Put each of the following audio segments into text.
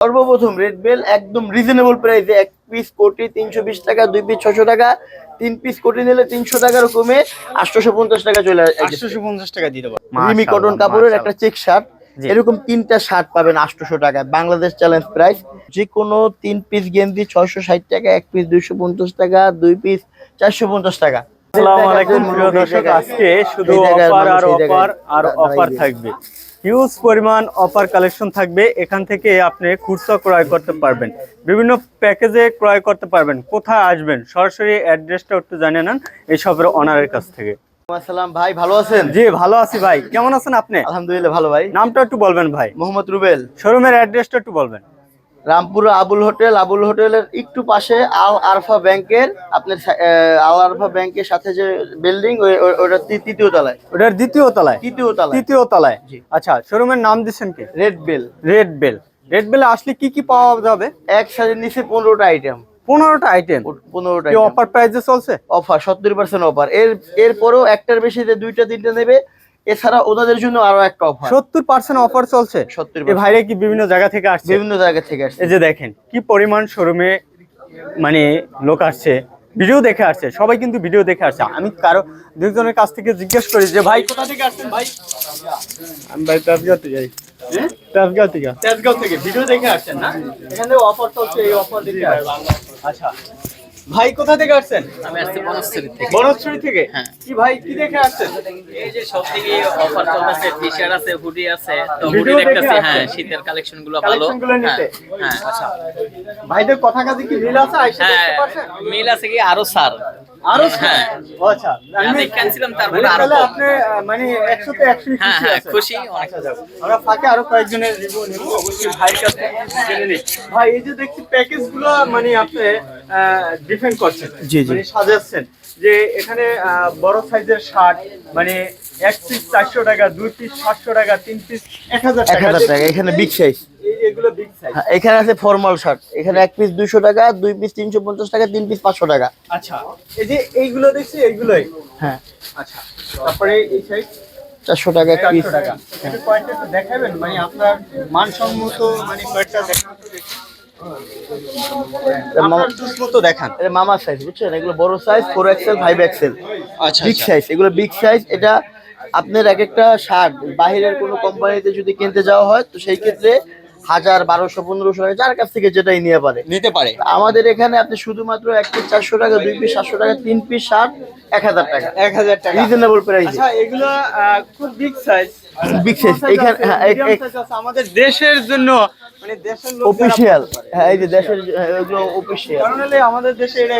সর্বপ্রথম red bell একদম reasonable প্রাইসে এক পিস কোটি তিনশো বিশ টাকা দুই পিস ছশো টাকা তিন পিস কোটি নিলে তিনশো টাকার কমে আটশোশো পঞ্চাশ টাকা চলে আসে। আটশোশো পঞ্চাশ টাকা দিতে পারব রিমি কটন কাপড়ের একটা চেক শার্ট এরকম তিনটা শার্ট পাবেন আটশোশো টাকা বাংলাদেশ চ্যালেঞ্জ প্রাইস যে কোনো তিন পিস গেঞ্জি ছয়শো ষাট টাকা এক পিস দুইশো পঞ্চাশ টাকা দুই পিস চারশো পঞ্চাশ টাকা। আসসালামু আলাইকুম প্রিয় দর্শক। আজকে শুধু অফার আর অফার আর অফার থাকবে। হিউজ পরিমাণ অফার কালেকশন থাকবে। এখান থেকে আপনি খুচরা ক্রয় করতে পারবেন। বিভিন্ন প্যাকেজে ক্রয় করতে পারবেন। কোথায় আসবেন? সরাসরি অ্যাড্রেসটা একটু জানিয়ে নেন এই শপের অনারের কাছ থেকে। আসসালাম ভাই ভালো আছেন? জি ভালো আছি ভাই। কেমন আছেন আপনি? আলহামদুলিল্লাহ ভালো ভাই। নামটা একটু বলবেন ভাই। মোহাম্মদ রুবেল। শোরুমের অ্যাড্রেসটা একটু বলবেন। রামপুর আবুল হোটেল আবুল হোটেলের একটু পাশে আল আরফা ব্যাংকের আপনার আল আরফা ব্যাংকের সাথে যে বিল্ডিং ওটা তৃতীয় তলায়। ওটার দ্বিতীয় তলায়? তৃতীয় তলায়। তৃতীয় তলায়? আচ্ছা শোরুমের নাম দিচ্ছেন কি? Red bell red bell red বেলে আসলে কি কি পাওয়া যাবে? এক সাজের নিচে পনেরোটা আইটেম পনেরোটা আইটেম পনেরোটা অফার প্রাইসে চলছে? অফার সত্তর পার্সেন্ট অফার এর এরপরেও একটার বেশি দুইটা তিনটা নেবে। এছাড়া ওনাদের জন্য আরও একটা অফার সত্তর পার্সেন্ট অফার চলছে। সত্তর ভাইরা কি বিভিন্ন জায়গা থেকে আসছে? বিভিন্ন জায়গা থেকে আসছে। এই যে দেখেন কি পরিমাণ শোরুমে মানে লোক আসছে। ভিডিও দেখে আসছে সবাই কিন্তু ভিডিও দেখে আসছে। আমি কারও দুজনের কাছ থেকে জিজ্ঞেস করি যে ভাই কোথা থেকে আসছেন ভাই? আমি ভাই তেজগাঁও থেকে যাই। তেজগাঁও থেকে। তেজগাঁও থেকে। ভিডিও দেখে আসছেন না? এখানে অফার চলছে এই অফার দেখে আচ্ছা। ভাই কোথা থেকে আসছেন? আমি আসছি বনশ্রী থেকে। বনশ্রী থেকে? হ্যাঁ। কি ভাই কি দেখে আসছেন? এই যে সব থেকে অফার চলতেছে টি শার্ট আছে হুডি আছে তো হুডি দেখতেছি হ্যাঁ শীতের কালেকশনগুলো ভালো হ্যাঁ হ্যাঁ। আচ্ছা। ভাইদের কথা কাজে কি মিল আছে? আইসা হ্যাঁ দেখতে পারছেন? মিল আছে কি? আরও সার আরও হ্যাঁ আচ্ছা আমি দেখেছিলাম তারপরে মানে আরও আপনি আহ, মানে একশোতে একশো হ্যাঁ হ্যাঁ খুশি অনেক আমরা ফাঁকে আরও কয়েকজনের রিভিউ নেব। অবশ্যই ভাইয়ের কাছ জেনে নিই ভাই এই যে দেখছি প্যাকেজগুলো মানে আপনি ডিফেন্ড করছেন। মানে সাজাচ্ছেন। যে এখানে আহ, বড় সাইজের শার্ট মানে এক পিস চারশো টাকা দুই পিস সাতশো টাকা তিন পিস এক হাজার এক হাজার টাকা এখানে বিগ সাইজ এই এগুলো বিগ সাইজ এখানে আছে ফর্মাল শার্ট এখানে এক পিস দুইশো টাকা দুই পিস তিনশো পঞ্চাশ টাকা তিন পিস পাঁচশো টাকা। আচ্ছা এই যে এইগুলো দেখছি এইগুলোই? হ্যাঁ। আচ্ছা তারপরে এই সাইজ চারশো টাকা এক পিস টাকা। এটা দেখাবেন মানে আপনার মানসম্মত মানে কয়েকটা দেখান। এটা মামা সাইজ বুঝছেন? এগুলো বড় size four XL five XL আচ্ছা বিগ সাইজ এগুলো বিগ সাইজ এটা আপনার এক একটা শার্ট বাহিরের কোনো কোম্পানিতে যদি কিনতে যাওয়া হয় তো সেই ক্ষেত্রে হাজার বারোশো পনেরোশো টাকা যার কাছ থেকে যেটাই নিয়ে পারে। নিতে পারে। আমাদের এখানে আপনি শুধুমাত্র এক পিস চারশো টাকা দুই পিস সাতশো টাকা তিন পিস শার্ট এক হাজার টাকা। এক হাজার টাকা। রিজনেবল প্রাইস আচ্ছা এগুলো খুব বিগ সাইজ বিগ সাইজ এখানে হ্যাঁ, আমাদের দেশের জন্য মানে দেশের অফিসিয়াল হ্যাঁ এই যে দেশের হ্যাঁ, এগুলো অফিসিয়াল আমাদের দেশে এটা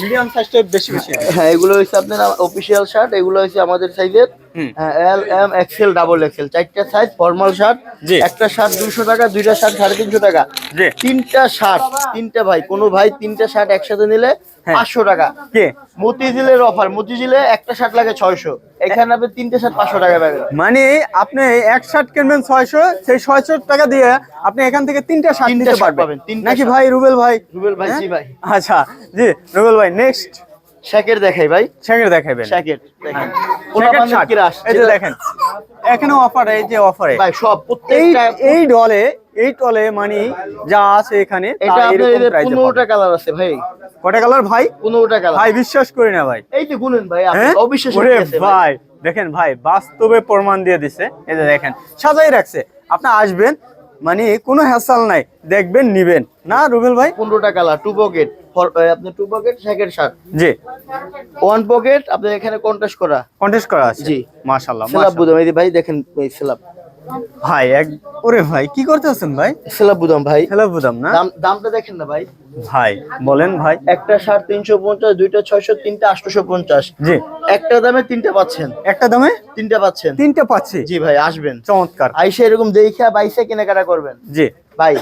মিডিয়াম সাইজটা বেশি বেশি। হ্যাঁ এগুলো হচ্ছে আপনার অফিসিয়াল শার্ট এগুলো হচ্ছে আমাদের সাইজের। L M XL double XL চারটা সাইজ ফর্মাল শার্ট। একটা শার্ট দুশো টাকা দুইটা শার্ট সাড়ে তিনশো টাকা। তিনটা শার্ট তিনটা ভাই কোনো ভাই তিনটা শার্ট একসাথে নিলে হ্যাঁ। পাঁচশো টাকা। মতিঝিলের অফার মতিঝিলে একটা শার্ট লাগে ছয়শো। এখানে আপনি তিনটে শার্ট পাঁচশো টাকা পাবেন। মানে আপনি এক শার্ট কিনবেন ছয়শো সেই ছয়শো টাকা দিয়ে আপনি এখান থেকে তিনটা শার্ট নিতে পারবেন। নাকি ভাই রুবেল ভাই? রুবেল ভাই? জি ভাই। আচ্ছা জি রুবেল ভাই নেক্সট শ্যাকের দেখাই ভাই। শ্যাকের দেখেন ক্রাশ এই যে দেখেন এখানে অফার এই যে অফারে। ভাই সব প্রত্যেকটা এই ডলে এই টলে মানে যা আছে এখানে এটা পাবেন। কালার আছে ভাই। কটা কালার ভাই? পনেরোটা কালার ভাই বিশ্বাস করি না ভাই। এই যে গুনেন ভাই আপনি হ্যাঁ? অবিশ্বাস ভাই দেখেন ভাই বাস্তবে প্রমাণ দিয়ে দিছে। এই যে দেখেন সাজাই রাখছে। আপনি আসবেন মানে কোনো হ্যাসাল নাই। দেখবেন নিবেন। না রুবেল ভাই? পনেরোটা কালার টু পকেট আপনি টু পকেট সেকেন্ড শার্ট জি। ওয়ান পকেট আপনি এখানে কন্টেস্ট করা। কন্টেস্ট করা আছে। জি। মাশাআল্লাহ সেলাব বুঝুন এই ভাই দেখেন এই সেলাব। ভাই এক ওরে ভাই কি করতেছেন ভাই? সেলাব বুদাম ভাই। খেলা বুদাম না? দাম দামটা দেখেন না ভাই। ভাই বলেন ভাই। একটা শার্ট তিনশো পঞ্চাশ দুইটা ছয়শো তিনটা আটশোশো পঞ্চাশ জি। একটা দামে তিনটা পাচ্ছেন। একটা দামে? তিনটা পাচ্ছেন। তিনটা পাচ্ছি। জি ভাই আসবেন। চমৎকার। আইসে এরকম দেখা বাইসে কেনাকাটা করবেন। জি। ভাই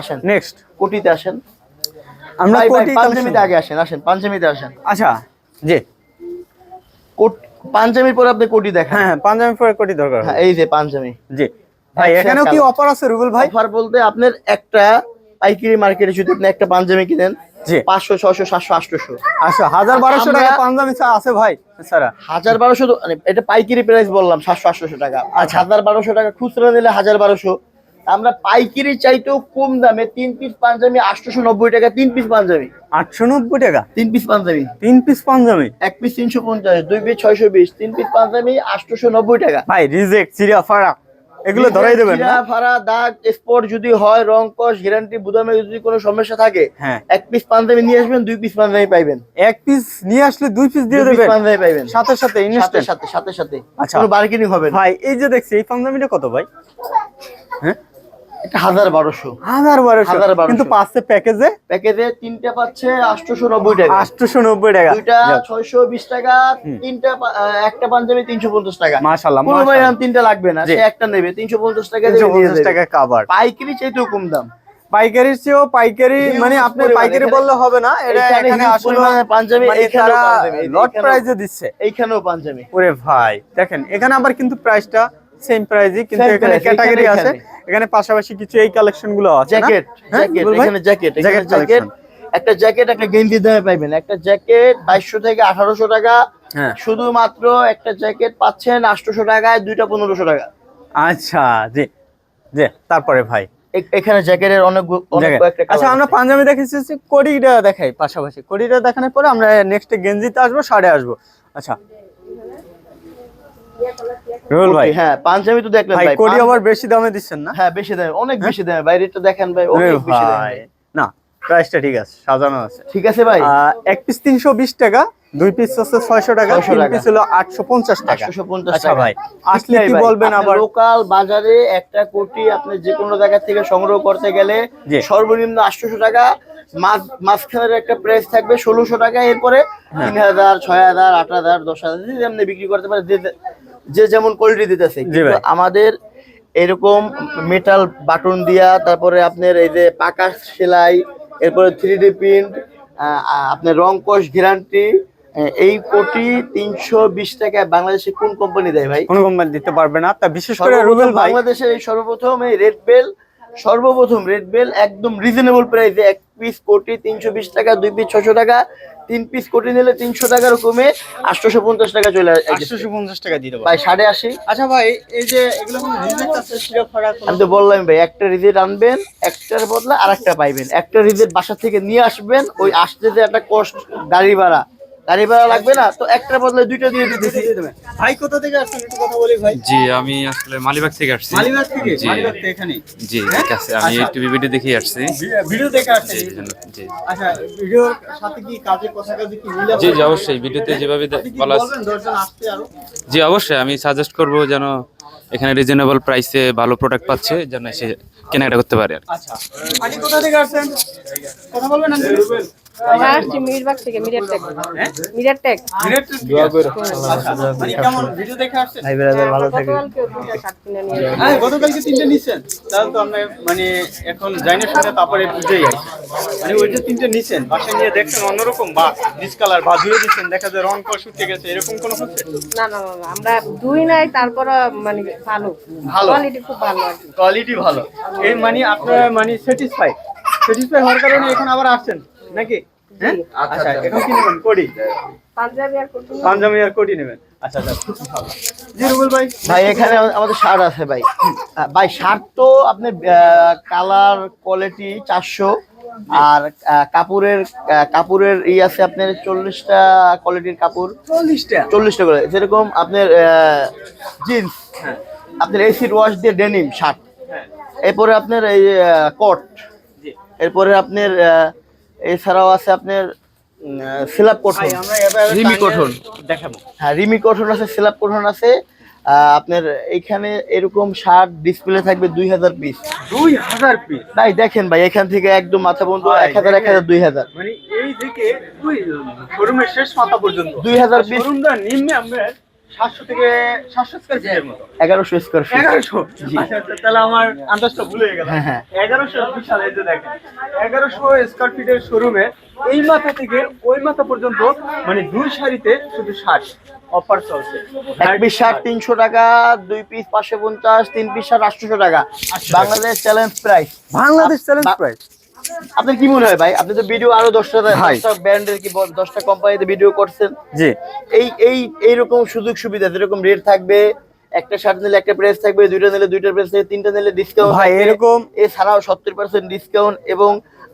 আসেন। নেক্সট কোটিতে আসেন। আমরা কোটি আগে আসেন আসেন পাঞ্জাবিতে আসেন। আচ্ছা জি। কোট পাঞ্জাবির পরে আপনি কোটি দেখান। হ্যাঁ পাঞ্জাবি পরে কোটি দরকার হ্যাঁ। এই যে পাঞ্জাবি। জি। ভাই এখানেও কি অফার আছে রুবেল ভাই? অফার বলতে আপনার একটা পাইকারি মার্কেটে যদি আপনি একটা পাঞ্জাবি কিনেন জি। পাঁচশো ছশো সাতশো আটশোশো আচ্ছা হাজার বারোশো টাকা পাঞ্জাবি চা আছে ভাই স্যার হাজার বারোশো মানে এটা পাইকারি প্রাইস বললাম সাতশো আটশোশো টাকা। আচ্ছা। হাজার বারোশো টাকা খুচরা নিলে হাজার বারোশো। আমরা পাইকারি চাইতেও কম দামে তিন পিস পাঞ্জাবি আটশোশো নব্বই টাকা তিন পিস পাঞ্জাবি। আটশো নব্বই টাকা? তিন পিস পাঞ্জাবি। তিন পিস পাঞ্জাবি? এক পিস তিনশো পঞ্চাশ দুই পিস ছয়শো বিশ তিন পিস পাঞ্জাবি আটশোশো নব্বই টাকা। ভাই রিজেক্ট চিরা ফাড়া। এগুলো ধরাই দেবেন না? ফাড়া দাগ স্পট যদি হয় রং কস গ্যারান্টি বুদামে যদি কোনো সমস্যা থাকে হ্যাঁ। এক পিস পাঞ্জাবি নিয়ে আসবেন দুই পিস পাঞ্জাবি পাইবেন। এক পিস নিয়ে আসলে দুই পিস দিয়ে দেবেন? পাঞ্জাবি পাইবেন। সাথে সাথে সাথে ইনস্ট্যান্ট সাথে সাথে সাথে। আচ্ছা। কোনো বার্গেনিং হবে ভাই এই যে দেখছি এই পাঞ্জাবিটা কত ভাই? হ্যাঁ? এটা হাজার বারোশো। হাজার বারোশো। কিন্তু পাঁচশে প্যাকেজে? প্যাকেজে তিনটা পাচ্ছে আটশোশো নব্বই টাকা। আটশোশো নব্বই টাকা। দুইটা ছয়শো বিশ টাকা তিনটা একটা পাঞ্জাবি তিনশো পঞ্চাশ টাকা। মাশাল্লাহ কোনো ভাই তিনটা লাগবে না সে একটা নেবে তিনশো পঞ্চাশ টাকা তিনশো পঞ্চাশ টাকা কাবার পাইকারি চাইতেও কম দাম। পাইকারির চেয়েও পাইকারি মানে আপনি পাইকারি বললে হবে না এটা এখানে আসলে পাঞ্জাবি মানে লট প্রাইজে দিচ্ছে। এইখানেও পাঞ্জাবি। ওরে ভাই দেখেন এখানে আবার কিন্তু প্রাইসটা সেম প্রাইজই কিন্তু এখানে ক্যাটাগরি আছে। এখানে। পাশাপাশি কিছু এই কালেকশনগুলো আছে জ্যাকেট হ্যাঁ, জ্যাকেট এখানে জ্যাকেট এখানে জ্যাকেট একটা জ্যাকেট একটা গেঞ্জি দামে পাইবেন। একটা জ্যাকেট বাইশশো থেকে আঠারোশো টাকা। হ্যাঁ। শুধুমাত্র একটা জ্যাকেট পাচ্ছেন আটশোশো টাকায় দুইটা পনেরোশো টাকা। আচ্ছা জি জি তারপরে ভাই। এখানে জ্যাকেটের অনেক জ্যাকেট। আচ্ছা আমরা পাঞ্জাবি দেখেছি কোডিটা দেখাই পাশাপাশি। কোডিটা দেখানোর পরে আমরা নেক্সট গেঞ্জিতে আসব সাড়ে আসব। আচ্ছা রুল ভাই হ্যাঁ পাঞ্জাবি তো দেখলেন ভাই ভাই আবার বেশি দামে দিচ্ছেন না? হ্যাঁ বেশি দামে অনেক বেশি দামে ভাই রেটটা দেখেন ভাই অনেক বেশি দামে। না প্রাইসটা ঠিক আছে সাজানো আছে। ঠিক আছে ভাই। এক পিস তিনশো বিশ টাকা দুই পিস হচ্ছে টাকা 600 তিন পিস হলো আটশো পঞ্চাশ টাকা। 850 আচ্ছা টাকা। ভাই আসলে কি বলবেন আবার? লোকাল বাজারে একটা কোটি আপনি যে কোনো জায়গা থেকে সংগ্রহ করতে গেলে। সর্বনিম্ন আটশোশো টাকা মাঝখানের একটা প্রাইস থাকবে ষোলোশো টাকা এরপরে হ্যাঁ। তিন হাজার ছয় হাজার আট হাজার দশ হাজার যেমনি বিক্রি করতে পারে যে- যেমন কোয়ালিটি দিতেছে। আমাদের এরকম মেটাল বাটন দিয়া তারপরে আপনার এই যে পাকা সেলাই এরপরে থ্রি ডি প্রিন্ট আপনার রং কোষ গ্যারান্টি এই কোটি তিনশো বিশ টাকা বাংলাদেশে কোন কোম্পানি দেয় ভাই? কোন কোম্পানি দিতে পারবে না। তা বিশেষ করে রুবেল এই সর্বপ্রথম এই রেড বেল সর্বপ্রথম রেড বেল একদম রিজনেবল প্রাইসে এক পিস কোটি তিনশো বিশ টাকা দুই পিস ছশো টাকা তিন পিস কোটি নিলে তিনশো টাকার কমে আটশোশো পঞ্চাশ টাকা চলে আসে। আটশোশো পঞ্চাশ টাকা দিতে ভাই সাড়ে আশি। আচ্ছা ভাই এই যে এগুলো আমি তো বললাম ভাই একটা রিজেট আনবেন একটার বদলে আর একটা পাইবেন। একটা রিজেট বাসা থেকে নিয়ে আসবেন ওই আসতে যে একটা কষ্ট গাড়ি ভাড়া। গাড়ি ভাড়া লাগবে না তো একটার বদলে দুইটা দিয়ে দিতেছি ভাই কোথা থেকে আসছেন? একটু কথা বলি ভাই। জি আমি আসলে মালিবাগ থেকে আসছি। মালিবাগ থেকে? মালিবাগ থেকে এখানে জি ঠিক আছে আমি আচ্ছা। টিভি ভিডিও দেখেই আসছি। ভিডিও দেখে আসছেন। জি জি আচ্ছা ভিডিওর সাথে কি কাজে কথা কাজে কি মিল আছে? জি জি অবশ্যই ভিডিওতে যেভাবে বলা আছে জি অবশ্যই আমি সাজেস্ট করব যেন এখানে রিজনেবল প্রাইসে ভালো প্রোডাক্ট পাচ্ছে যেন এসে কেনাকাটা করতে পারে আর আচ্ছা। আপনি কোথা থেকে আসছেন? কথা বলবেন আসছি মিরবাগ থেকে টেক মানে কেমন? ভিডিও দেখে আসছেন? ভাই ব্রাদার ভালো থাকে গতকালকে শার্ট কিনে নিয়ে হ্যাঁ গতকালকে তিনটে নিচ্ছেন তাহলে তো আমরা মানে এখন জানি শুনে তারপরে বুঝেই আসি মানে ওই যে তিনটে নিচ্ছেন বাসায় নিয়ে দেখছেন অন্যরকম বা ডিসকালার বা ধুয়ে দিচ্ছেন দেখা যায় রং কষ উঠে গেছে এরকম কোনো হচ্ছে? না না না না, আমরা দুই নাই তারপর মানে ভালো। ভালো। কোয়ালিটি খুব ভালো কোয়ালিটি ভালো। এই মানে আপনার মানে স্যাটিসফাই স্যাটিসফাই হওয়ার কারণে এখন আবার আসছেন নাকি? হ্যাঁ? আচ্ছা এখন কি নেবেন? কোডি পাঞ্জাবি আর কোডি নেবেন। আচ্ছা আচ্ছা। জি রুবেল ভাই। ভাই এখানে আমাদের শার্ট আছে ভাই। ভাই শার্ট তো আপনি কালার কোয়ালিটি চারশো। আর কাপড়ের কাপড়ের ই আছে আপনার চল্লিশটা কোয়ালিটির কাপড়। চল্লিশটা? চল্লিশটা করে। যেরকম আপনার জিন্স। হ্যাঁ। আপনার এসিড ওয়াশ দিয়ে ডেনিম শার্ট। হ্যাঁ। এরপরে আপনার এই কোট। জি। এরপরে আপনার আহ, এছাড়াও আছে আপনার সিলাপ কটন রিমি। দেখাবো। হ্যাঁ রিমি কটন আছে সিলাপ কটন আছে। আপনার এইখানে এরকম শার্ট ডিসপ্লে থাকবে দুই হাজার পিস দুই হাজার পিস ভাই দেখেন ভাই এখান থেকে একদম মাথা বন্ধ এক হাজার এক হাজার দুই হাজার। মানে এই থেকে দুই শোরুমের শেষ মাথা পর্যন্ত। দুই হাজার পিস নিম্নে আমরা থেকে স্কোয়ার ফিটের মতো। Square feet. আচ্ছা, আচ্ছা, তাহলে আমার আন্দাজটা ভুলে গেল। হ্যাঁ, হ্যাঁ। বিশাল এই যে দেখেন এগারোশো স্কোয়ার ফিটের শোরুমে এই মাথা থেকে ওই মাথা পর্যন্ত মানে দুই সারিতে শুধু ষাট অফার চলছে। এক পিস শার্ট তিনশো টাকা দুই পিস পাঁচশো পঞ্চাশ তিন পিস শার্ট আটশোশো টাকা। Bangladesh challenge price Bangladesh challenge price আপনার কি মনে হয় ভাই? আপনি তো ভিডিও আরও দশটা ব্র্যান্ডের কি দশটা কোম্পানিতে ভিডিও করছেন? জি। এই এই এইরকম সুযোগ সুবিধা যেরকম রেট থাকবে একটা শার্ট নিলে একটা প্রাইস থাকবে দুইটা নিলে দুইটা প্রাইস থাকবে তিনটা নিলে ডিসকাউন্ট ভাই এরকম এছাড়াও সত্তর পার্সেন্ট ডিসকাউন্ট এবং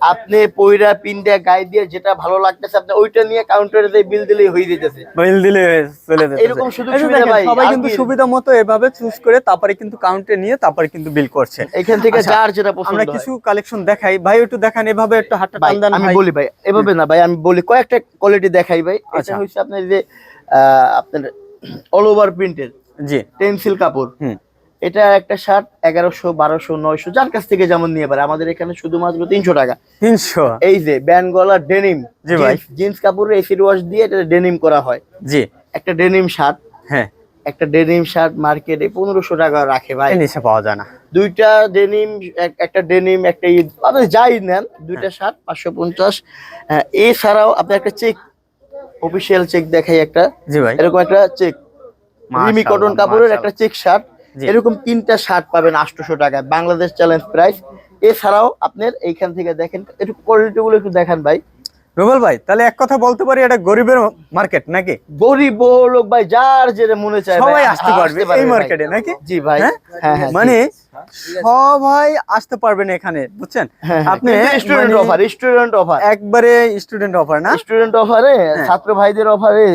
আপনি পয়রা পিনটা গায়ে দিয়ে যেটা ভালো লাগতেছে আপনি ওইটা নিয়ে কাউন্টারে দিয়ে বিল দিলেই হয়ে যেতেছে। বিল দিলে চলে যেতেছে। এরকম সুযোগ সুবিধা ভাই, সবাই কিন্তু সুবিধা মতো এভাবে চুজ করে তারপরে কিন্তু কাউন্টে নিয়ে তারপরে কিন্তু বিল করছে। এখান থেকে আচ্ছা, যার যেটা পছন্দ আমরা কিছু কালেকশন দেখাই। ভাই একটু দেখান এভাবে একটু হাতটা ভাই টান দেন আমি বলি ভাই এভাবে না ভাই আমি বলি কয়েকটা কোয়ালিটি দেখাই ভাই। এটা আচ্ছা। হচ্ছে আপনার যে আহ, আপনার অল ওভার প্রিন্টের জি। টেন্সিল কাপড়। হুম। এটা একটা শার্ট এগারোশো বারোশো নয়শো যার কাছ থেকে যেমন নিয়ে পারে। আমাদের এখানে শুধুমাত্র তিনশো টাকা। তিনশো? এই যে ব্যান্ড গলার ডেনিম। জিন্স কাপড়ে এসিড ওয়াশ দিয়ে এটা ডেনিম করা হয়। জি। একটা ডেনিম শার্ট হ্যাঁ। একটা ডেনিম শার্ট মার্কেটে পনেরোশো টাকা রাখে ভাই। নিচে পাওয়া যায় না। দুইটা ডেনিম একটা ডেনিম একটা ঈদ আপনি যাই নেন দুইটা শার্ট পাঁচশো পঞ্চাশ। এছাড়াও আপনি একটা চেক অফিসিয়াল চেক দেখাই একটা। জি ভাই। এরকম একটা চেক রিমি কটন কাপড়ের একটা চেক শার্ট। এরকম তিনটা শার্ট পাবেন আটশোশো টাকায়। বাংলাদেশ চ্যালেঞ্জ প্রাইস এছাড়াও আপনার এইখান থেকে দেখেন একটু কোয়ালিটি গুলো একটু দেখান ভাই। রুবেল ভাই তাহলে এক কথা বলতে পারি এটা গরিবের মার্কেট নাকি? গরিব লোক ভাই যার যেটা মনে চায় সবাই আসতে পারবে এই মার্কেটে নাকি? জি ভাই। হ্যাঁ? হ্যাঁ হ্যাঁ মানে সবাই আসতে পারবেন এখানে বুঝছেন? আপনি স্টুডেন্ট অফার স্টুডেন্ট অফার একবারে স্টুডেন্ট অফার না? স্টুডেন্ট অফারে। ছাত্র ভাইদের অফারে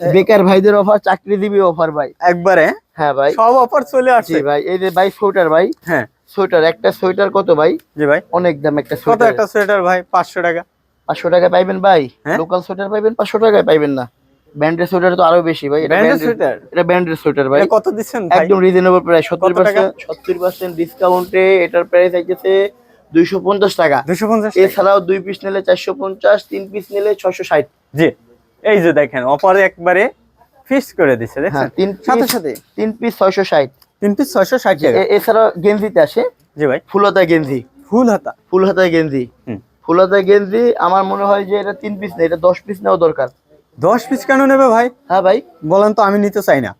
বেকার ভাইদের অফার চাকরিজীবী অফার ভাই। একবারে? হ্যাঁ ভাই। সব অফার চলে আসছে। ভাই এই যে ভাই সোয়েটার ভাই। হ্যাঁ। সোয়েটার একটা সোয়েটার কত ভাই? জি ভাই। অনেক দাম একটা কত একটা সোয়েটার ভাই? পাঁচশো টাকা। পাঁচশো টাকা পাইবেন ভাই? হ্যাঁ? লোকাল সোয়েটার পাইবেন? পাঁচশো টাকায় পাইবেন না। ব্যান্ডের সোয়েটার তো আরও বেশি ভাই। এটা সোয়েটার? এটা ব্যান্ডের সোয়েটার ভাই। কত দিচ্ছেন ভাই? একদম রিজনেবল প্রাইস সত্তর কত টাকা? পার্সেন্ট সত্তর পার্সেন্ট ডিসকাউন্টে এটার প্রাইস আছে দুইশো পঞ্চাশ টাকা। দুশো পঞ্চাশ টাকা। এছাড়াও দুই পিস নিলে চারশো পঞ্চাশ তিন পিস নিলে ছশো ষাট। জি। এই যে দেখেন অফারে একবারে ফিক্স করে দিছে হ্যাঁ দেখছেন? তিন সাথে সাথে। তিন পিস ছয়শো ষাট। তিন পিস ছয়শো ষাট টাকা। এছাড়াও গেঞ্জিতে আসে। জি ভাই। ফুলতা গেঞ্জি। ফুল হাতা। ফুল হাতা গেঞ্জি। ফুল হাতা গেঞ্জি আমার মনে হয় যে এটা তিন পিস না এটা দশ পিস নেওয়া দরকার। দশ পিস কেন নেবে ভাই? হ্যাঁ ভাই। বলেন তো আমি নিতে চাই না।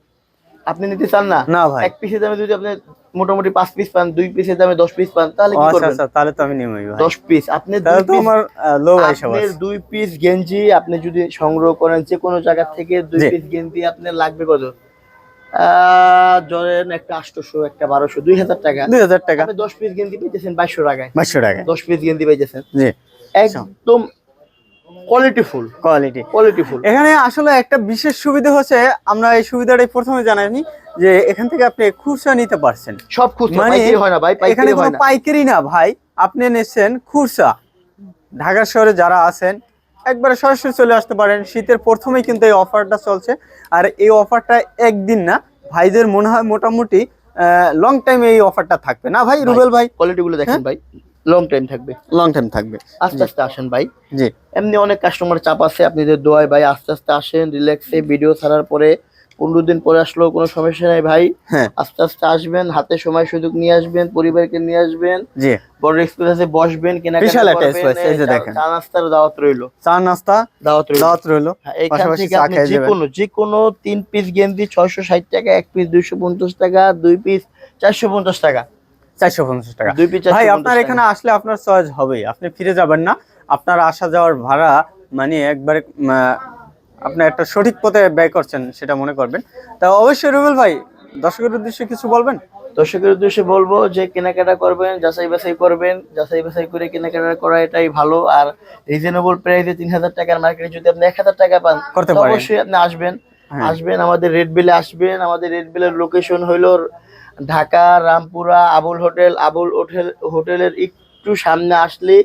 আপনি নিতে চান না? না ভাই। এক পিসের দামে যদি আপনি মোটামুটি পাঁচ পিস পান দুই পিসের দামে দশ পিস পান তাহলে কি আচ্ছা করবেন? আচ্ছা তাহলে তো আমি ভাই। দশ পিস আপনি দুই তো আমার লো হিসাব আপনার দুই পিস গেঞ্জি আপনি যদি সংগ্রহ করেন যে কোনো জায়গা থেকে দুই পিস গেঞ্জি আপনার লাগবে কত? ধরেন একটা আটশোশো একটা বারোশো দুই হাজার টাকা। দুই হাজার টাকা। আপনি দশ পিস গেঞ্জি পেয়েছেন বাইশশো টাকায়। বাইশশো টাকা দশ পিস গেঞ্জি পেয়েছেন একদম কোয়ালিটিফুল কোয়ালিটি কোয়ালিটিফুল এখানে আসলে একটা বিশেষ সুবিধা হচ্ছে আমরা এই সুবিধাটাই প্রথমে জানাইনি যে এখান থেকে আপনি খুচরা নিতে পারছেন। সব খুচরা মানে পাইকারি হয় না ভাই এখানে পাইকারি কোনো না। পাইকারি না ভাই আপনি নিচ্ছেন খুচরা। ঢাকা শহরে যারা আছেন একবারে সরাসরি চলে আসতে পারেন শীতের প্রথমেই কিন্তু এই অফারটা চলছে। আর এই অফারটা একদিন না ভাইদের মনে হয় মোটামুটি লং টাইম এই অফারটা থাকবে। না ভাই রুবেল ভাই? কোয়ালিটি গুলো দেখেন হ্যাঁ? ভাই। লং টাইম থাকবে। লং টাইম থাকবে। আস্তে আস্তে আসেন ভাই। জি। এমনি অনেক কাস্টমার চাপ আছে আপনাদের দোয়ায় ভাই আস্তে আস্তে আসেন রিল্যাক্সে ভিডিও ছাড়ার পরে পনেরো দিন পরে আসলেও কোনো সমস্যা নাই ভাই। হ্যাঁ। আস্তে আস্তে আসবেন হাতে সময় সুযোগ নিয়ে আসবেন পরিবারকে নিয়ে আসবেন। জি। বড় এক্সপ্রেসে বসবেন কেনাকাটা বিশাল একটা space, এই যে দেখেন। চা নাস্তার দাওয়াত রইল। চা নাস্তা দাওয়াত রইল। দাওয়াত রইল। হ্যাঁ, এইখান থেকে আপনি যে কোনো যে কোনো তিন পিস গেঞ্জি ছয়শো ষাট টাকা এক পিস দুইশো পঞ্চাশ টাকা দুই পিস চারশো পঞ্চাশ টাকা। চারশো পঞ্চাশ টাকা। ভাই আপনার এখানে আসলে আপনার চয়েস হবেই। আপনি ফিরে যাবেন না। আপনার আসা যাওয়ার ভাড়া মানে একবারে আপনি একটা সঠিক পথে ব্যয় করছেন সেটা মনে করবেন। তা অবশ্যই রুবেল ভাই দর্শকের উদ্দেশ্যে কিছু বলবেন? দর্শকের উদ্দেশ্যে বলব যে কেনাকাটা করবেন যাচাই বাছাই করবেন। যাচাই বাছাই করে কেনাকাটা করা এটাই ভালো। আর রিজনেবল প্রাইসে তিন হাজার টাকার মার্কেটে যদি আপনি এক হাজার টাকা পান। অবশ্যই আপনি আসবেন। হ্যাঁ। আসবেন আমাদের রেড বিলে আসবেন। আমাদের রেড বিলের লোকেশন হইল ঢাকা রামপুরা আবুল হোটেল আবুল হোটেল হোটেলের একটু সামনে আসলে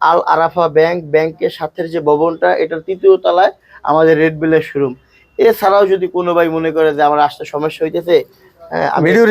আল আরাফা ব্যাংক ব্যাংকের সাথের যে ভবনটা এটার তৃতীয় তলায় আমাদের রেড বিলের শোরুম। এছাড়াও যদি কোনো ভাই মনে করে যে আমার আসতে সমস্যা হইতেছে হ্যাঁ, ভিডিওর